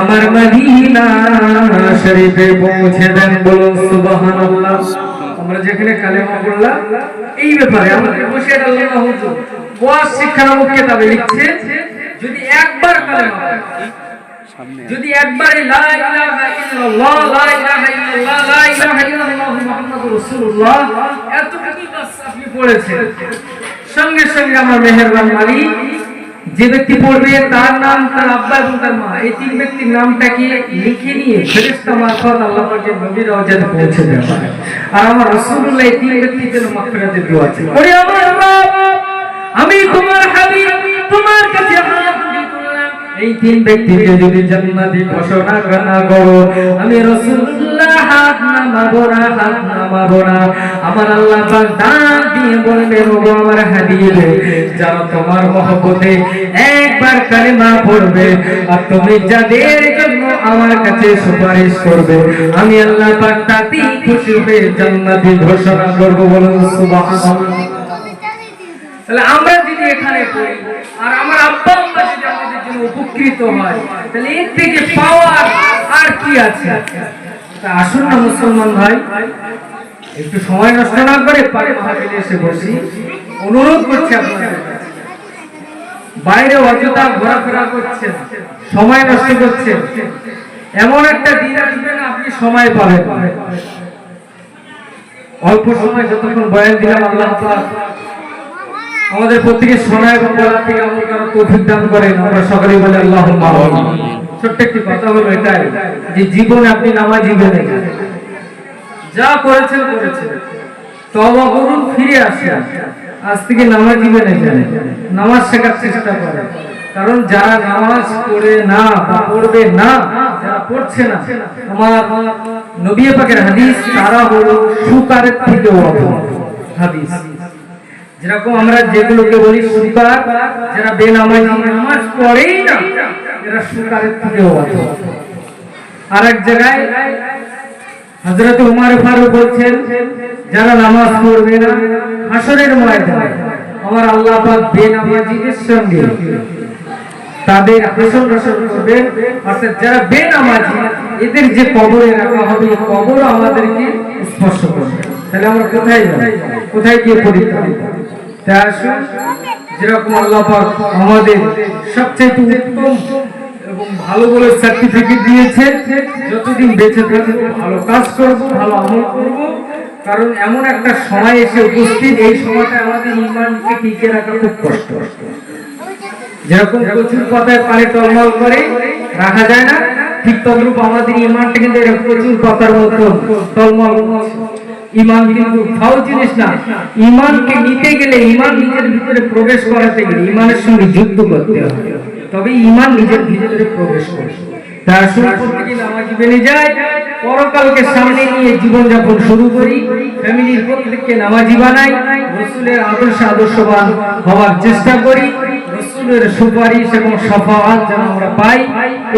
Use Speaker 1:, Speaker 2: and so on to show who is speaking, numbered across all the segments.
Speaker 1: আমার মদিনা শরীফে পৌঁছে দেন বলুন সুবহানাল্লাহ। আমরা যেখানে কালেমা পড়লাম, এই ব্যাপারে আমাদের বসে আল্লাহ হুজুর। ওয়াজ, শিক্ষা নামক কিতাবে লিখছে, যদি একবার কালেমা যদি একবারে লা ইলাহা ইল্লাল্লাহ, লা ইলাহা ইল্লাল্লাহ, লা ইলাহা ইল্লাল্লাহ মুহাম্মাদুর রাসূলুল্লাহ এতটুকু বাস আপনি পড়েছেন। সঙ্গে সঙ্গে আমার মেহেরবান মালিক যে ব্যক্তি পড়বে, তার নাম তার আব্বা এবং তার মা এই তিন ব্যক্তির নামটাকে লিখে নিয়ে ফেরেশতা মারফত আল্লাহ পাকের নবীর রওজাতে পৌঁছে দেওয়া। আর আমার রাসূলুল্লাহ এই তিন ব্যক্তির জন্য মাগফিরাতের দোয়া আছে ওরে আমার আমি তোমার হাবিব, তোমার কাছে। এই তিন ব্যক্তিকে যদি জান্নাতি ঘোষণা না করো, আমি রাসূলুল্লাহ হাত নামাবো না, হাত নামাবো না। আমার আল্লাহ দিয়ে আমার হাবিব তোমার মহব্বতে একবার কালেমা পড়বে আর তুমি যাদের জন্য আমার কাছে সুপারিশ করবে, আমি আল্লাহ পাক খুশি জান্নাতি ঘোষণা করব বলুন, সুবহানাল্লাহ। তাহলে আমরা যদি এখানে পড়ি, আর আমার আব্বা আম্মা যদি আমাদের জন্য উপকৃত হয়, তাহলে এর থেকে পাওয়ার আর কি আছে? আসুন না মুসলমান ভাই, একটু সময় নষ্ট না করে পারে এসে বসি। অনুরোধ করছি আপনাদের। বাইরে অযথা ঘোরাফেরা সময় নষ্ট এমন একটা দিন আসবে না, আপনি সময় পাবেন। অল্প সময় যতক্ষণ বয়ান দিলাম, আল্লাহ আমাদের প্রত্যেকে শোনা এবং বলার থেকে দান করেন। আমরা সকলেই বলে আল্লাহ থেকে কারণ যারা নামাজ পড়ে না বা পড়বে না, যারা পড়ছে না, আমার নবী হাদিস, তারা হলো সুকারের থেকেও হাদিস। যেরকম আমরা যেগুলোকে বলি সুকার, যারা বেনামাজি নামাজ পড়েই না এরা সুকারের থেকেও আর এক জায়গায় হযরত উমর ফারুক বলছেন, যারা নামাজ পড়বে না, হাসরের ময়দানে, আমার আল্লাহ পাক বেনামাজিদের সঙ্গে তাদের অর্থাৎ যারা বেনামাজি, এদের যে কবরে রাখা হবে কবর আমাদেরকে স্পর্শ করবে। তাহলে আমরা কোথায় যাব? কোথায় গিয়ে পরীক্ষা যেরকম আল্লাহ পাক আমাদের সবচেয়ে উত্তম এবং ভালো বলে সার্টিফিকেট দিয়েছে, যতদিন বেঁচে থাকব, ভালো কাজ করব, ভালো আমল করব। কারণ এমন একটা সময় এসে উপস্থিত, এই সময়টা আমাদের ইমানকে টিকে রাখা খুব কষ্ট। যেরকম প্রচুর পাতায় পানি টলমল করে, রাখা যায় না, ঠিক তদ্রূপ আমাদের ইমানটা কিন্তু এরকম প্রচুর পাতার মতো টলমল। ইমান কিন্তু ফাউ জিনিস না। ইমানকে নিতে গেলে ইমান নিজের ভিতরে প্রবেশ করাতে গেলে ইমানের সঙ্গে যুদ্ধ করতে হবে। তবে ইমান নিজের ভিতরে প্রবেশ করে। তার বেনে যায়, পরকালকে সামনে নিয়ে জীবনযাপন শুরু করি। ফ্যামিলির প্রত্যেককে নামাজি বানাই, রসুলের আদর্শ আদর্শবান হওয়ার চেষ্টা করি। রসুলের সুপারিশ এবং সফাওয়াত যেন আমরা পাই,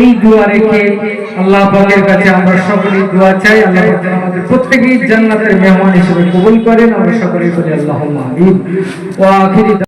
Speaker 1: এই দোয়া রেখে আল্লাহ পাকের কাছে আমরা সকলেই দোয়া চাই। আল্লাহ যেন আমাদের প্রত্যেকেই জান্নাতের মেহমান হিসেবে কবুল করেন। আমরা সকলেই বলি আল্লাহ ওয়া আখিরি